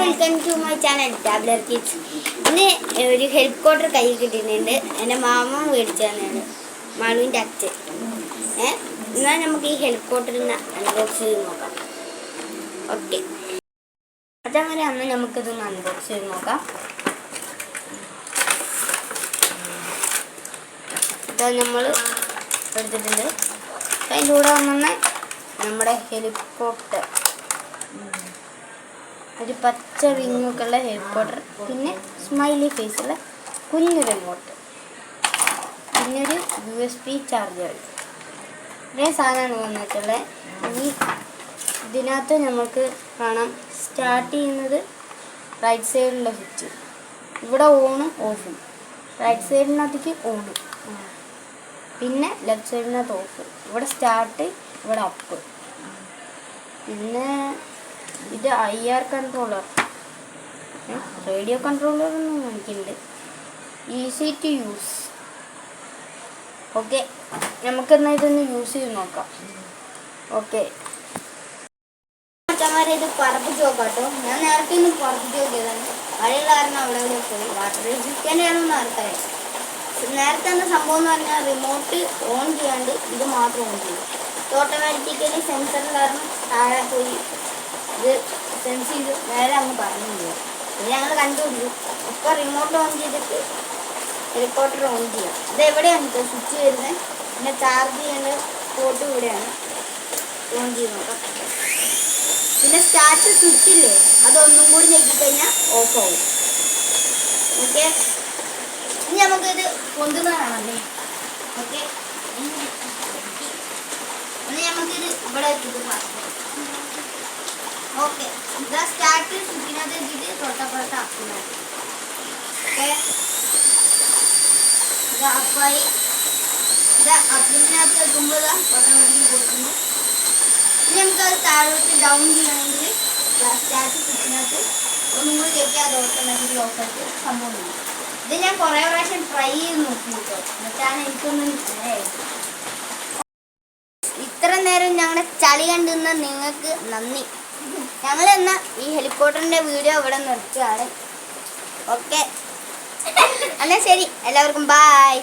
Welcome to my channel Tabler kids ഇന്ന് ഒരു help quarter കയ്യിൽ കിട്ടിയിട്ടുണ്ട്. എന്റെ മാമ മേടിച്ചു തന്നെയാണ് മാളുവിന്റെ അച്ഛൻ. എന്നാൽ നമുക്ക് ഈ ഹെൽപ്പ് കോട്ടറിന് അൺബോക്സ് ചെയ്ത് നോക്കാം. ഓക്കെ അതങ്ങനെ അന്ന് നമുക്കിതൊന്ന് അൺബോക്സ് ചെയ്ത് നോക്കാം. ഇതാ നമ്മൾ എടുത്തിട്ടുണ്ട്. അതിന്റെ കൂടെ വന്ന നമ്മുടെ ഹെലികോപ്റ്റർ ഒരു പച്ച വിങ്ങൊക്കെ ഉള്ള പൗഡർ പിന്നെ സ്മൈലി ഫേസുള്ള കുഞ്ഞൊരു റിമോട്ട് പിന്നെ ഒരു യു എസ് പി ചാർജർ ഇത്രയും സാധനമാണ് വന്നിട്ടുള്ളത് ഈ ഇതിനകത്ത് നമുക്ക് കാണാം. സ്റ്റാർട്ട് ചെയ്യുന്നത് റൈറ്റ് സൈഡിലുള്ള സ്വിച്ച് ഇവിടെ ഓണും ഓഫും റൈറ്റ് സൈഡിനകത്തേക്ക് ഓണും പിന്നെ ലെഫ്റ്റ് സൈഡിനകത്ത് ഓഫ് ഇവിടെ സ്റ്റാർട്ട് ഇവിടെ അപ്പ് പിന്നെ ഇത് I R controller radio controller ഒന്നും കാണിക്കുന്നുണ്ട് ഈസി ടു യൂസ് ഓക്കെ നമുക്കെന്നാൽ ഇതൊന്ന് യൂസ് ചെയ്ത് നോക്കാം. ഓക്കെ ഇത് പറപ്പിച്ച് നോക്കാട്ടോ ഞാൻ നേരത്തെ ഒന്ന് പറപ്പിച്ച് നോക്കിയതാണ് മഴയുള്ള കാരണം അവിടെ ഇവിടെ പോയി. വാട്ടർ റെസിസ്റ്റന്റ് ആണെന്ന് നേരത്തെ എന്ന സംഭവം എന്ന് പറഞ്ഞാൽ റിമോട്ട് ഓൺ ചെയ്യാണ്ട് ഇത് മാത്രം ഓൺ ചെയ്യും ഓട്ടോമാറ്റിക്കലി സെൻസർ കാരണം താഴെ പോയി ഇത് സെൻസ് ചെയ്ത്. നേരെ അങ്ങ് പറഞ്ഞു പോകും ഇത് ഞങ്ങൾ കണ്ടുപിടിച്ചു. ഇപ്പോൾ റിമോട്ട് ഓൺ ചെയ്തിട്ട് ഹെലികോപ്റ്റർ ഓൺ ചെയ്യാം. ഇത് എവിടെയാണ് കേട്ടോ സ്വിച്ച് വരുന്നത്? പിന്നെ ചാർജ് ചെയ്യേണ്ട പോർട്ട് ഇവിടെയാണ്. ഓൺ ചെയ്ത് നോക്കാം. പിന്നെ സ്റ്റാർട്ട് സ്വിച്ച് ഇല്ലേ? അതൊന്നും കൂടി ഞെക്കിക്കഴിഞ്ഞാൽ ഓഫ് ആവും. ഓക്കെ ഇനി നമുക്കിത് കൊണ്ടുവന്നതാണല്ലേ ഓക്കെ ഇനി നമുക്കിത് ഇവിടെ വെച്ചിട്ട് പറയാം ഓക്കെ ഇതാ സ്റ്റാർട്ട് സ്വിച്ചിനകത്ത് വെച്ചിട്ട് തൊട്ടപ്പുറത്ത് ആക്കുന്നത് ഓക്കെ ഇത് അപ്പായി ഇത് അപ്പിനകത്ത് വെക്കുമ്പോൾ ഇതാ ഓട്ടോമാറ്റിക്കലി കൊടുക്കുന്നു ഇനി നമുക്കത് താഴോട്ട് ഡൗൺ ചെയ്യണമെങ്കിൽ സ്റ്റാർട്ട് സ്വിച്ചിനകത്ത് ഒന്നും കൂടി ചെക്ക് അത് ഓട്ടോമാറ്റിക്കലി ഓഫ് ആയിട്ട് സംഭവം ഇത് ഞാൻ കുറേ പ്രാവശ്യം ട്രൈ ചെയ്ത് നോക്കി കേട്ടോ എന്നിട്ടാണ് എനിക്കൊന്നും നേരെയായത് ഇത്ര നേരം ഞങ്ങളുടെ ചളി കണ്ടുന്ന നിങ്ങൾക്ക് നന്ദി. ഞങ്ങൾ എന്നാ ഈ ഹെലികോപ്റ്ററിന്റെ വീഡിയോ ഇവിടെ നിർത്തുകയാണ്. ഓക്കെ എന്നാൽ ശരി. എല്ലാവർക്കും ബായ്